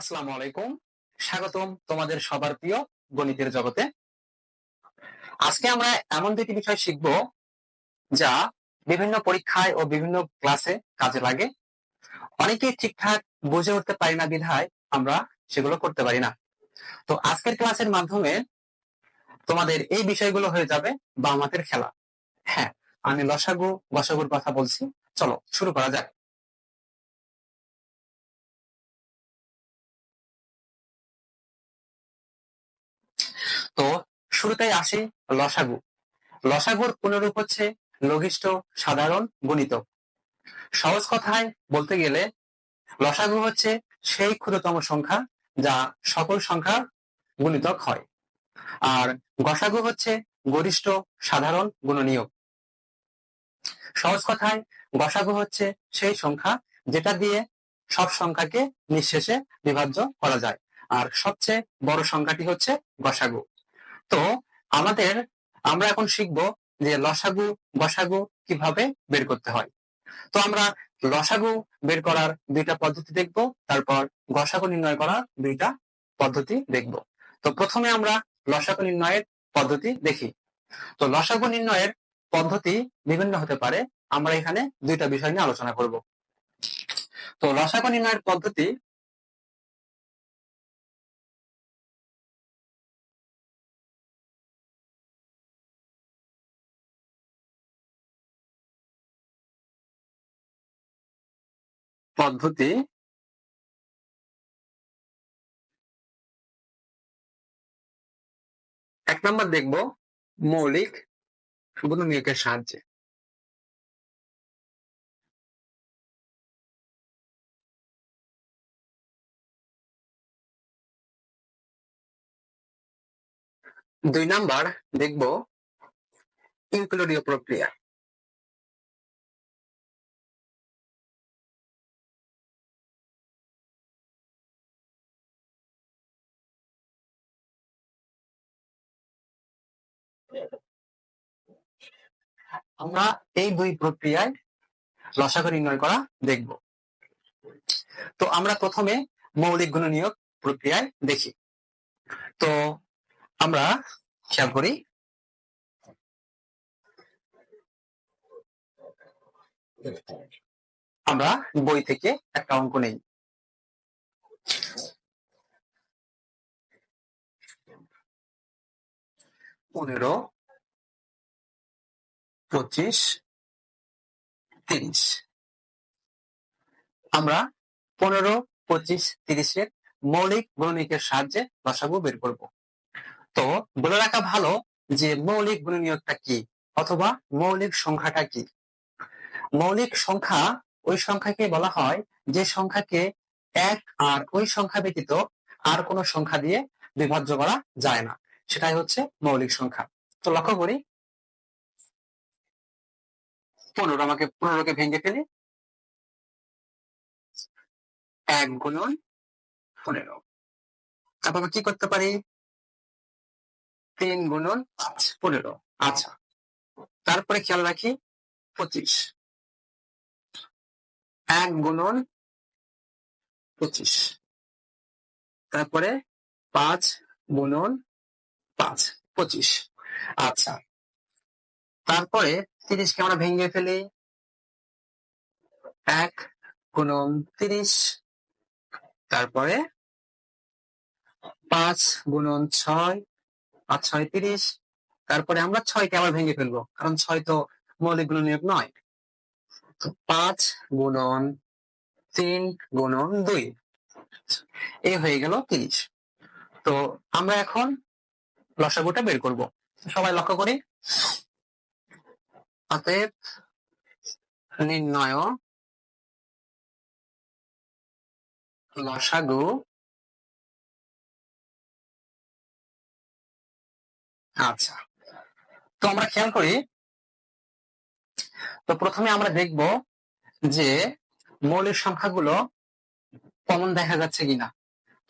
আসসালামু আলাইকুম। স্বাগতম তোমাদের সবার প্রিয় গণিতের জগতে। আজকে আমরা এমন দুটি বিষয় শিখব যা বিভিন্ন পরীক্ষায় ও বিভিন্ন ক্লাসে কাজে লাগে। অনেকেই ঠিকঠাক বুঝে উঠতে পারি না বিধায় আমরা সেগুলো করতে পারি না। তো আজকের ক্লাসের মাধ্যমে তোমাদের এই বিষয়গুলো হয়ে যাবে বাম হাতের খেলা। হ্যাঁ আমি লসাগু বসাগুর কথা বলছি। চলো, শুরু করা যাক। শুরুতেই আসি লসাগু। লসাগুর পুনরূপ হচ্ছে লঘিষ্ঠ, সাধারণ গুণিতক সহজ কথায় বলতে গেলে, লসাগু হচ্ছে সেই ক্ষুদ্রতম সংখ্যা যা সকল সংখ্যার গুণিতক হয়। আর গসাগু হচ্ছে গরিষ্ঠ, সাধারণ, গুণনীয়ক। সহজ কথায়, গসাগু হচ্ছে সেই সংখ্যা যেটা দিয়ে সব সংখ্যাকে নিঃশেষে বিভাজ্য করা যায়। আর সবচেয়ে বড় সংখ্যাটি হচ্ছে গসাগু। তো আমাদের, আমরা এখন শিখব যে লসাগু, গসাগু কীভাবে বের করতে হয়। তো আমরা লসাগু বের করার দুইটা পদ্ধতি দেখব, তারপর গসাগু নির্ণয় করার দুইটা পদ্ধতি দেখব। তো প্রথমে আমরা লসাগু নির্ণয়ের পদ্ধতি দেখি। তো লসাগু নির্ণয়ের পদ্ধতি বিভিন্ন হতে পারে, আমরা এখানে দুইটা বিষয় নিয়ে আলোচনা করব। তো লসাগু নির্ণয়ের পদ্ধতি পদ্ধতি এক নম্বর দেখব মৌলিক গুণনীয়কের সাহায্যে। দুই নাম্বার দেখব ইউক্লিডীয় প্রক্রিয়া। আমরা এই দুই প্রক্রিয়ায় লসাগু নির্ণয় করা দেখব। তো আমরা প্রথমে মৌলিক গুণ নিয়োগ প্রক্রিয়ায় দেখি। তো আমরা খেয়াল করি, আমরা বই থেকে একটা অঙ্ক নেই। পনেরো পঁচিশ তিরিশ। আমরা পনেরো, পঁচিশ, তিরিশের মৌলিক গুণনীয়কের সাহায্যে লসাগু বের করব। তো বলে রাখা ভালো যে মৌলিক গুণনীয়কটা কি অথবা মৌলিক সংখ্যাটা কি? মৌলিক সংখ্যা ওই সংখ্যাকে বলা হয় যে সংখ্যাকে এক আর ওই সংখ্যা ব্যতীত আর কোনো সংখ্যা দিয়ে বিভাজ্য করা যায় না। সেটাই হচ্ছে মৌলিক সংখ্যা। তো লক্ষ্য করি পনেরো, আমাকে পনেরোকে ভেঙে ফেলি। এক গুণন পনেরো। তারপর আমরা কি করতে পারি? তিন গুণন পনেরো। আচ্ছা। তারপরে খেয়াল রাখি, পঁচিশ। এক গুণন পঁচিশ। তারপরে পাঁচ গুণন পাঁচ, পঁচিশ। আচ্ছা। তারপরে তিরিশকে আমরা ভেঙে ফেলি। এক গুণন তিরিশ, তারপরে পাঁচ গুণন ছয়, পাঁচ ছয় তিরিশ, তারপরে আমরা ছয়কে আবার ভেঙে ফেলব, কারণ ছয় তো মৌলিক গুণনীয়ক নয়। পাঁচ গুণন তিন গুণন দুই, এ হয়ে গেল তিরিশ। তো আমরা এখন লসাগুটা বের করব। সবাই লক্ষ্য করি। অতএব নির্ণয় লসাগু আচ্ছা। তো আমরা খেয়াল করি, তো প্রথমে আমরা দেখব যে মৌলিক সংখ্যাগুলো কমন দেখা যাচ্ছে কিনা।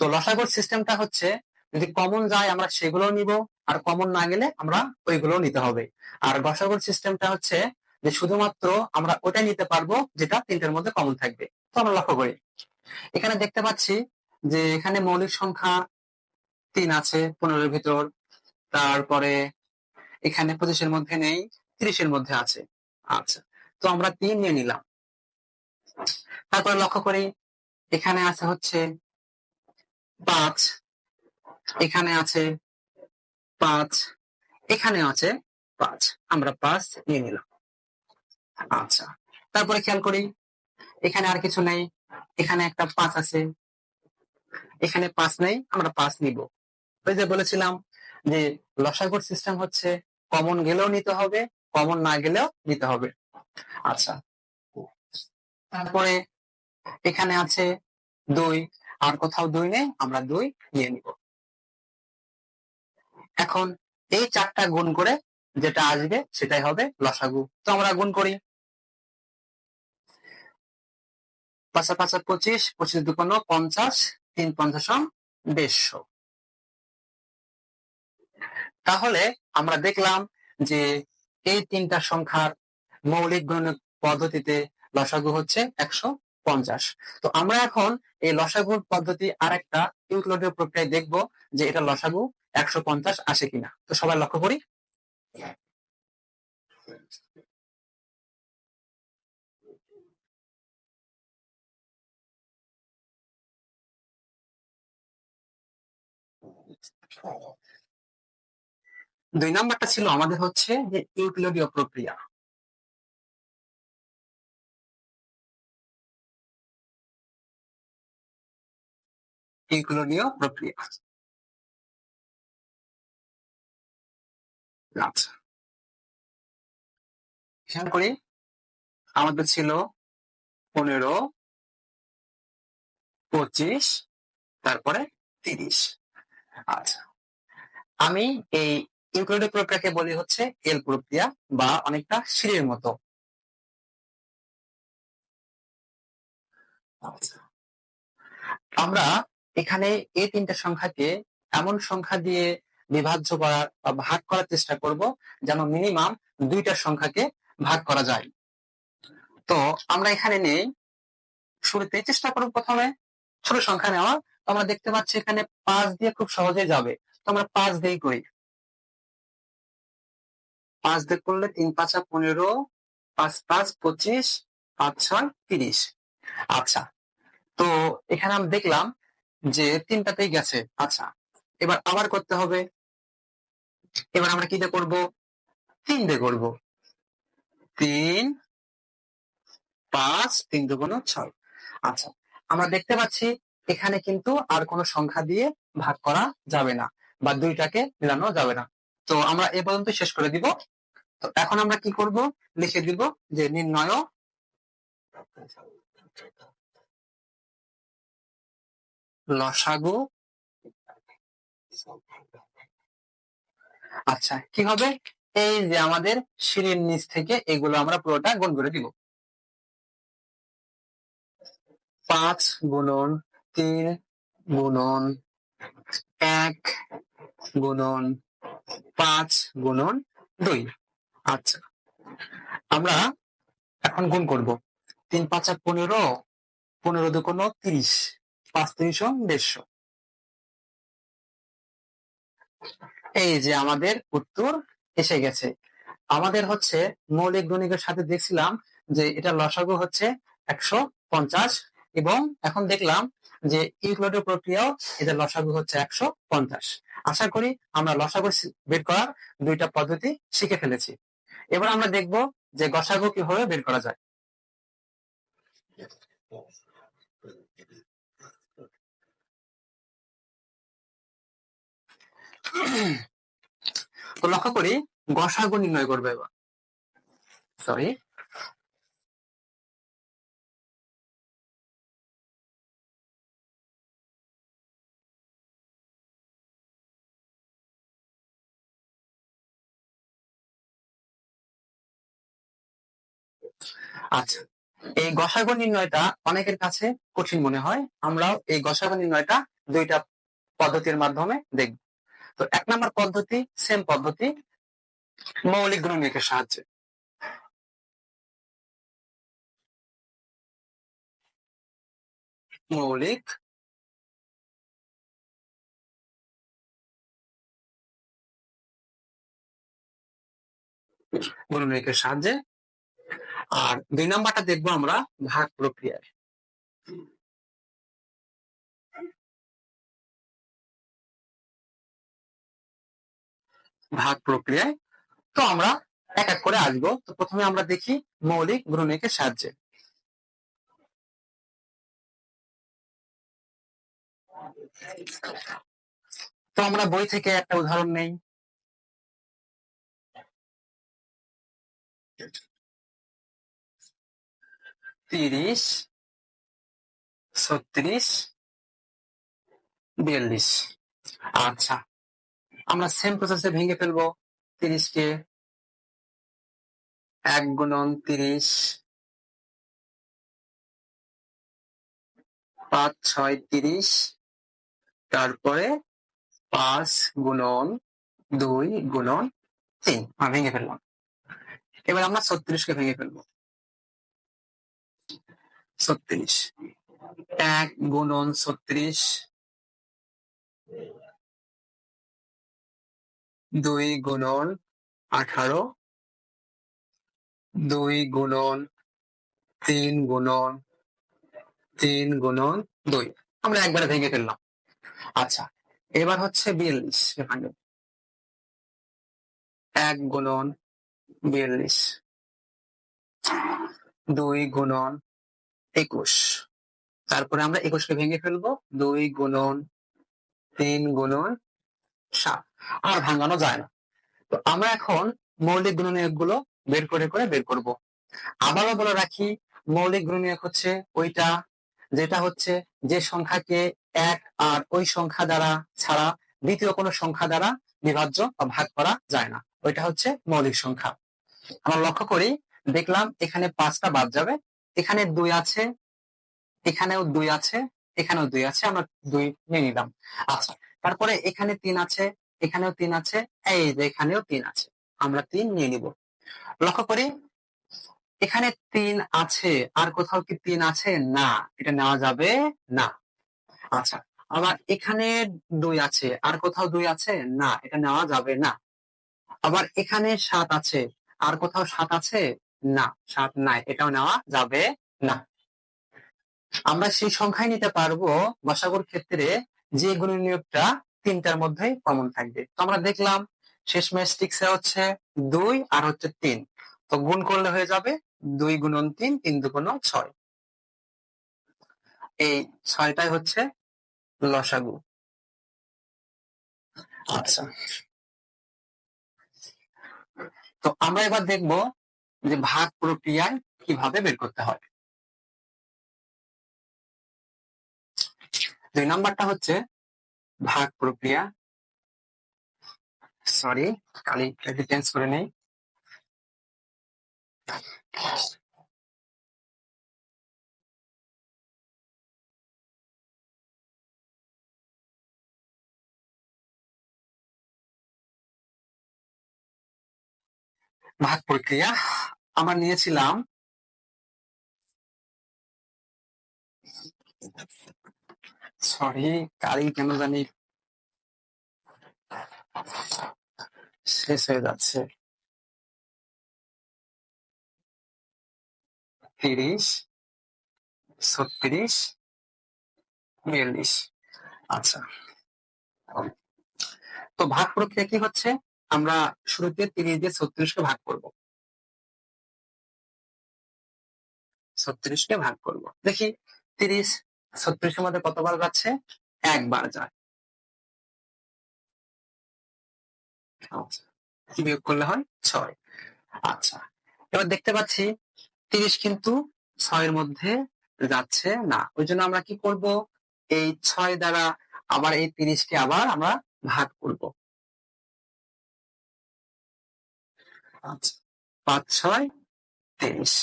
তো লসাগুর সিস্টেমটা হচ্ছে, যদি কমন যায় আমরা সেগুলো নিব। আর কমন না গেলে আমরা ওইগুলো নিতে হবে। আর গসাগুর সিস্টেমটা হচ্ছে যে শুধুমাত্র আমরা ওটাই নিতে পারব যেটা তিনটের মধ্যে কমন থাকবে। তো আমরা লক্ষ্য করি। এখানে দেখতে পাচ্ছি যে এখানে মৌলিক সংখ্যা তিন আছে, পনেরোর ভিতর। তারপরে এখানে পঁচিশের মধ্যে নেই, তিরিশের মধ্যে আছে। আচ্ছা তো আমরা তিন নিয়ে নিলাম। তারপরে লক্ষ্য করি, এখানে আছে হচ্ছে পাঁচ, এখানে আছে পাঁচ। এখানে আছে পাঁচ। আমরা পাঁচ নিয়ে নিলাম। আচ্ছা তারপরে খেয়াল করি, এখানে আর কিছু নেই, এখানে একটা পাঁচ আছে। এখানে পাঁচ নেই, আমরা পাঁচ নিব। ওই যে বলেছিলাম যে লসাগুর সিস্টেম হচ্ছে কমন গেলেও নিতে হবে কমন না গেলেও নিতে হবে। আচ্ছা তারপরে এখানে আছে দুই, আর কোথাও দুই নেই, আমরা দুই নিয়ে নিব। এখন এই চারটা গুণ করে যেটা আসবে সেটাই হবে লসাগু। তো আমরা গুণ করি। পাঁচা পাঁচা পঁচিশ পঁচিশ দুপন্ন পঞ্চাশ, তিন পঞ্চাশ দেড়শো। তাহলে আমরা দেখলাম যে এই তিনটা সংখ্যার মৌলিক গণিত পদ্ধতিতে লসাগু হচ্ছে একশো পঞ্চাশ। তো আমরা এখন এই লসাগুর পদ্ধতি আর একটা ইনক্লুডের প্রক্রিয়ায় দেখব যে এটা লসাগু একশো পঞ্চাশ আসে কিনা? তো সবাই লক্ষ্য করি। দুই নাম্বারটা ছিল আমাদের হচ্ছে যে ইউক্লিডীয় প্রক্রিয়া। ইউক্লিডীয় প্রক্রিয়া। আচ্ছা খেয়াল করি। আমাদের ছিল পনেরো, পঁচিশ, তারপরে তিরিশ। আচ্ছা। আমি এই ইউক্লিডের প্রক্রিয়াকে বলি হচ্ছে এল প্রক্রিয়া বা অনেকটা সিঁড়ির মতো। আচ্ছা। আমরা এখানে এই তিনটা সংখ্যাকে এমন সংখ্যা দিয়ে বিভাজ্য করার বা ভাগ করার চেষ্টা করব যেন মিনিমাম দুইটা সংখ্যাকে ভাগ করা যায়। তো আমরা এখানে নেই। শুরুতে চেষ্টা করব প্রথমে ছোট সংখ্যা নেওয়া। আমরা দেখতে পাচ্ছি এখানে পাঁচ দিয়ে খুব সহজে যাবে। তো আমরা পাঁচ দিয়ে করি। পাঁচ দিয়ে করলে তিন, পাঁচা পনেরো, পাঁচ পাঁচ, পঁচিশ, পাঁচ, ছয়, তিরিশ। আচ্ছা। তো এখানে আমি দেখলাম যে তিনটাতেই গেছে। আচ্ছা। এবার আবার করতে হবে। এবার আমরা কি দিয়ে করব? তিন দিয়ে করব। তিন, পাঁচ, তিন দুগুণ ছয়। আচ্ছা আমরা দেখতে পাচ্ছি এখানে কিন্তু আর কোনো সংখ্যা দিয়ে ভাগ করা যাবে না বা দুইটাকে মিলানো যাবে না। তো আমরা এ পর্যন্ত শেষ করে দিব। তো এখন আমরা কি করব? লিখে দিব যে নির্ণয় লসাগু আচ্ছা কি হবে? এই যে আমাদের সিঁড়ির নিচ থেকে এগুলো আমরা পুরোটা গুণ করে দিব। পাঁচ গুণন তিন গুণন এক গুণন পাঁচ গুণন দুই। আচ্ছা আমরা এখন গুণ করব। তিন পাঁচ পাঁচা পনেরো পনেরো দু দুকোনো তিরিশ। পাঁচ তিরিশ দেড়শো। এই যে আমাদের উত্তর এসে গেছে। আমাদের হচ্ছে মৌলিক গণিতের সাথে দেখছিলাম যে এটা লসাগু হচ্ছে একশো পঞ্চাশ এবং এখন দেখলাম যে ইউক্লোডের প্রক্রিয়াও এটা লসাগু হচ্ছে একশো পঞ্চাশ। আশা করি আমরা লসাগু বের করার দুইটা পদ্ধতি শিখে ফেলেছি। এবার আমরা দেখব যে গসাগু কীভাবে বের করা যায়। তো লক্ষ্য করি গসাগু নির্ণয় করবে এবার। সরি আচ্ছা এই গসাগু নির্ণয়টা অনেকের কাছে কঠিন মনে হয়। আমরাও এই গসাগু নির্ণয়টা দুইটা পদ্ধতির মাধ্যমে দেখব। তো এক নম্বর পদ্ধতি সেম পদ্ধতি, মৌলিক গুণনীয়কের সাহায্যে। মৌলিক গুণনীয়কের সাহায্যে। আর দুই নাম্বারটা দেখব আমরা ভাগ প্রক্রিয়ায়। ভাগ প্রক্রিয়ায়। তো আমরা এক এক করে আসব। তো প্রথমে আমরা দেখি মৌলিক গুণনীয়কের সাহায্যে। তো আমরা বই থেকে একটা উদাহরণ নেই। তিরিশ, ছত্রিশ, বিয়াল্লিশ। আচ্ছা। আমরা সেম প্রসেসে ভেঙে ফেলব। তিরিশকে এক গুণন তিরিশ পাঁচ ছয় তিরিশ। তারপরে পাঁচ গুণন দুই গুণন তিন। আমরা ভেঙে ফেললাম। এবার আমরা ছত্রিশকে ভেঙে ফেলব। ছত্রিশ। এক গুণন ছত্রিশ দুই গুণন আঠারো। দুই গুণন তিন গুণন তিন গুণন দুই। আমরা একবারে ভেঙে ফেললাম। আচ্ছা এবার হচ্ছে বিয়াল্লিশ এখানে এক গুণন বিয়াল্লিশ। দুই গুণন একুশ। তারপরে আমরা একুশকে ভেঙে ফেলব। দুই গুণন তিন গুণন সাত। আর ভাঙানো যায় না। তো আমরা এখন মৌলিক গুণনীয়কগুলো বের করে করে বের করব। আবারও বলে রাখি, মৌলিক গুণনীয়ক হচ্ছে ওইটা যেটা হচ্ছে যে সংখ্যাকে এক আর ওই সংখ্যা দ্বারা ছাড়া দ্বিতীয় কোনো সংখ্যা দ্বারা বিভাজ্য বা ভাগ করা যায় না। ওইটা হচ্ছে মৌলিক সংখ্যা। আমরা লক্ষ্য করি, দেখলাম এখানে পাঁচটা বাদ যাবে। এখানে দুই আছে, এখানেও দুই আছে, এখানেও দুই আছে। আমরা দুই নিয়ে নিলাম। আচ্ছা তারপরে এখানে তিন আছে এখানেও তিন আছে, এই যে এখানেও তিন আছে। আমরা তিন নিয়ে নিব। লক্ষ্য করি, এখানে তিন আছে, আর কোথাও কি তিন আছে? না, এটা নেওয়া যাবে না। আচ্ছা আবার এখানে দুই আছে, আর কোথাও দুই আছে? না, এটা নেওয়া যাবে না। আবার এখানে সাত আছে, আর কোথাও সাত আছে? না, সাত নাই, এটাও নেওয়া যাবে না। আমরা সেই সংখ্যায় নিতে পারব বসাগর ক্ষেত্রে যে গুণনীয়কটা তিনটার মধ্যে কমন থাকবে। তো আমরা দেখলাম শেষমেশ টিক্সে হচ্ছে দুই আর হচ্ছে তিন। তো গুণ করলে হয়ে যাবে দুই গুণন তিন তিন দুগুণ ছয়। এই ছয়টাই হচ্ছে লসাগু। আচ্ছা। তো আমরা এবার দেখব যে ভাগ প্রক্রিয়ায় কীভাবে বের করতে হয়। দুই নাম্বারটা হচ্ছে ভাগ প্রক্রিয়া। সরি কালি চেঞ্জ করে নেই। ভাগ প্রক্রিয়া। আমরা নিয়েছিলাম সরি কালি কেন জানি শেষ হয়ে যাচ্ছে। তিরিশ, ছত্রিশ, বিয়াল্লিশ। আচ্ছা। তো ভাগ প্রক্রিয়া কি হচ্ছে? আমরা শুরুতে তিরিশ দিয়ে ছত্রিশকে ভাগ করব। ছত্রিশকে ভাগ করব। দেখি, তিরিশ ছত্রিশের মধ্যে কতবার যাচ্ছে? একবার যায়। আচ্ছা বিয়োগ করলে হয়? ছয়। আচ্ছা এবার দেখতে পাচ্ছি তিরিশ কিন্তু ছয়ের মধ্যে যাচ্ছে না। ওই জন্য আমরা কি করব? এই ছয় দ্বারা আবার এই তিরিশকে আবার আমরা ভাগ করব। আচ্ছা পাঁচ, ছয়, তিরিশ।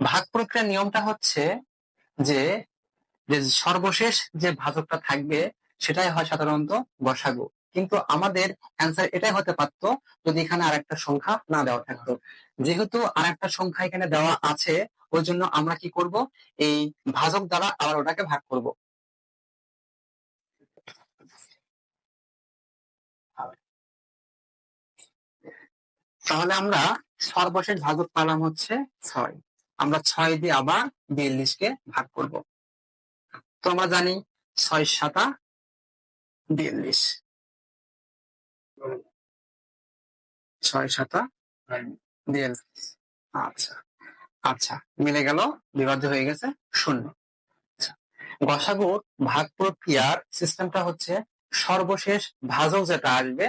ভাগ প্রক্রিয়ার নিয়মটা হচ্ছে যে যে সর্বশেষ যে ভাজকটা থাকবে, সেটাই হয় সাধারণত গসাগু কিন্তু আমাদের অ্যান্সার এটাই হতে পারত যদি এখানে আর একটা সংখ্যা না দেওয়া থাকতো। যেহেতু আর একটা সংখ্যা এখানে দেওয়া আছে, ওই জন্য আমরা কি করব? এই ভাজক দ্বারা আবার ওটাকে ভাগ করব। তাহলে আমরা সর্বশেষ ভাজক পালাম হচ্ছে ছয়। আমরা ছয় দিয়ে আবার বিয়াল্লিশকে ভাগ করব। তো আমরা জানি ছয় সাতা বিয়াল্লিশ। ছয় সাতা বিয়াল্লিশ। আচ্ছা আচ্ছা মিলে গেল, বিভাজ্য হয়ে গেছে শূন্য। আচ্ছা গসাগুর ভাগ প্রক্রিয়ার সিস্টেমটা হচ্ছে সর্বশেষ ভাজক যেটা আসবে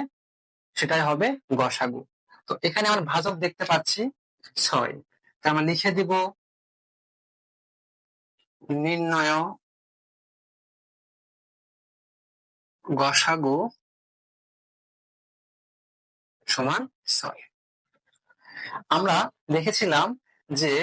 সেটাই হবে গসাগু। তো এখানে আমার ভাজক দেখতে পাচ্ছি ছয়। আমরা লিখে দিব নির্ণয় গসাগু সমান ছয়। আমরা দেখেছিলাম যে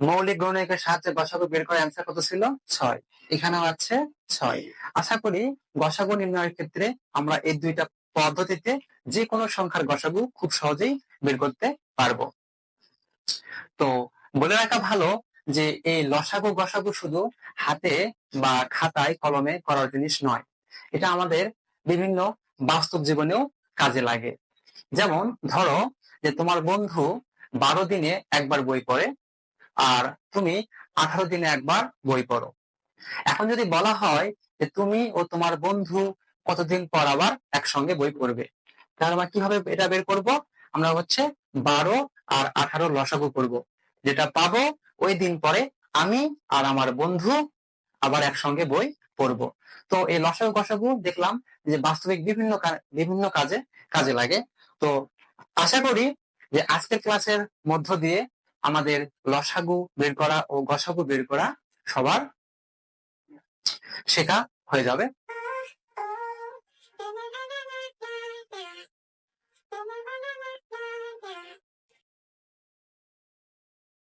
মৌলিক গণকের সাহায্যে গসাগু বের করার অ্যান্সার কত ছিল? ছয়। এখানেও আছে ছয়। আশা করি গসাগু নির্ণয়ের ক্ষেত্রে আমরা এই দুইটা পদ্ধতিতে যে কোনো সংখ্যার গসাগু খুব সহজেই বের করতে পারব। তো বলে রাখা ভালো যে এই লসাগু গসাগু শুধু হাতে বা খাতায়, কলমে করার জিনিস নয়। এটা আমাদের বিভিন্ন বাস্তব জীবনেও কাজে লাগে। যেমন ধরো যে তোমার বন্ধু বারো দিনে একবার বই পড়ে আর তুমি আঠারো দিনে একবার বই পড়ো। এখন যদি বলা হয় যে তুমি ও তোমার বন্ধু কতদিন পর আবার একসঙ্গে বই পড়বে, তাহলে আমরা কীভাবে এটা বের করব? আমরা হচ্ছে বারো আর আঠারো লসাগু করব। যেটা পাবো ওই দিন পরে আমি আর আমার বন্ধু আবার একসঙ্গে বই পড়ব। তো এই লসাগু গসাগু দেখলাম যে বাস্তবিক বিভিন্ন বিভিন্ন কাজে কাজে লাগে। তো আশা করি যে আজকের ক্লাসের মধ্য দিয়ে আমাদের লসাগু বের করা ও গসাগু বের করা সবার শেখা হয়ে যাবে।